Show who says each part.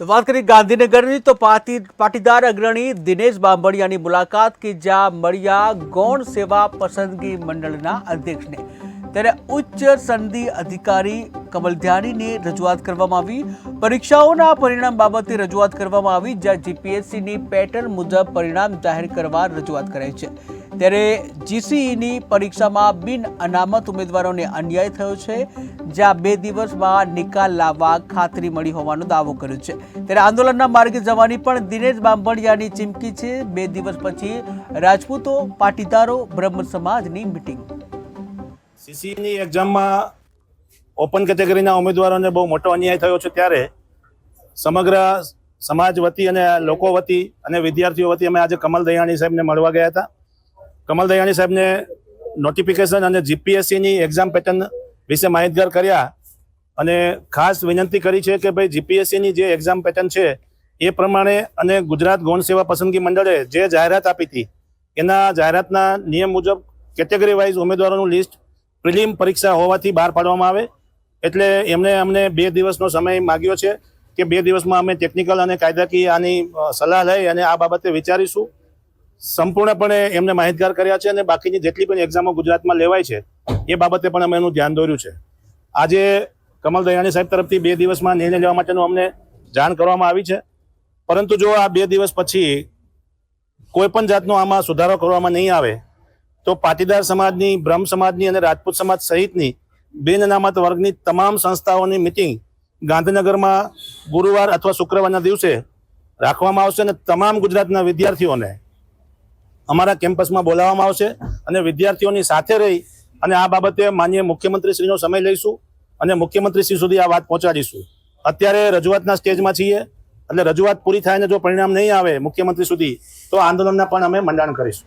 Speaker 1: તો વાત કરી ગાંધીનગરની, તો પાટી પાટીદાર અગ્રણી દિનેશ બાંભણિયાની મુલાકાત કે જ્યાં મળ્યા ગૌણ સેવા પસંદગી મંડળના અધ્યક્ષને. ત્યારે ઉચ્ચ સંધિ અધિકારી કમલધ્યાનીને રજૂઆત કરવામાં આવી. પરીક્ષાઓના પરિણામ બાબતે રજૂઆત કરવામાં આવી, જ્યાં જીપીએસસીની પેટર્ન મુજબ પરિણામ જાહેર કરવા રજૂઆત કરાઈ છે. ત્યારે જીસીઈની પરીક્ષામાં બિન અનામત ઉમેદવારોને અન્યાય થયો છે, જ્યાં બે દિવસમાં નિકાલ લાવવા ખાતરી મળી હોવાનો દાવો કર્યો છે. ત્યારે આંદોલનના માર્ગે જવાની પણ દિનેશ બાંભણિયાની ચીમકી છે. બે દિવસ પછી રાજપૂતો, પાટીદારો બ્રહ્મ સમાજની મિટિંગ.
Speaker 2: સીસીની એક્ઝામમાં ઓપન કેટેગરીના ઉમેદવારોને બહુ મોટો અન્યાય થયો છે ત્યારે સમગ્ર સમાજ વતી અને લોકો વતી અને વિદ્યાર્થીઓ વતી અમે આજે કમલ દયાણી સાહેબને મળવા ગયા હતા. કમલ દયાણી સાહેબને નોટિફિકેશન અને જીપીએસસીની એક્ઝામ પેટર્ન વિશે માહિતગાર કર્યા અને ખાસ વિનંતી કરી છે કે ભાઈ જીપીએસસીની જે એક્ઝામ પેટર્ન છે, એ પ્રમાણે અને ગુજરાત ગૌણ સેવા પસંદગી મંડળે જે જાહેરાત આપી હતી, એના જાહેરાતના નિયમ મુજબ કેટેગરી વાઇઝ ઉમેદવારોનું લિસ્ટ પ્રિલિમ પરીક્ષા હોવાથી બહાર પાડવામાં આવે. એટલે એમણે અમને બે દિવસનો સમય માગ્યો છે કે બે દિવસમાં અમે ટેકનિકલ અને કાયદાકીય આની સલાહ લઈ અને આ બાબતે વિચારીશું. સંપૂર્ણપણે એમને માહિતગાર કર્યા છે અને બાકીની જેટલી પણ એક્ઝામો ગુજરાતમાં લેવાય છે, એ બાબતે પણ અમે એનું ધ્યાન દોર્યું છે. આજે કમલ દયાણી સાહેબ તરફથી બે દિવસમાં નિર્ણય લેવા માટેનું અમને જાણ કરવામાં આવી છે. પરંતુ જો આ બે દિવસ પછી કોઈ પણ જાતનો આમાં સુધારો કરવામાં નહીં આવે, તો પાટીદાર સમાજની, બ્રહ્મ સમાજની અને રાજપૂત સમાજ સહિતની બિન અનામત વર્ગની તમામ સંસ્થાઓની મિટિંગ ગાંધીનગરમાં ગુરુવાર અથવા શુક્રવારના દિવસે રાખવામાં આવશે અને તમામ ગુજરાતના વિદ્યાર્થીઓને અમારા કેમ્પસમાં બોલાવવામાં આવશે અને વિદ્યાર્થીઓની સાથે રહી અને આ બાબતે માન્ય મુખ્યમંત્રીશ્રીનો સમય લઈશું અને મુખ્યમંત્રીશ્રી સુધી આ વાત પહોંચાડીશું. અત્યારે રજૂઆતના સ્ટેજમાં છીએ, એટલે રજૂઆત પૂરી થાય ને જો પરિણામ નહીં આવે મુખ્યમંત્રી સુધી, તો આંદોલનના પણ અમે મંડાણ કરીશું.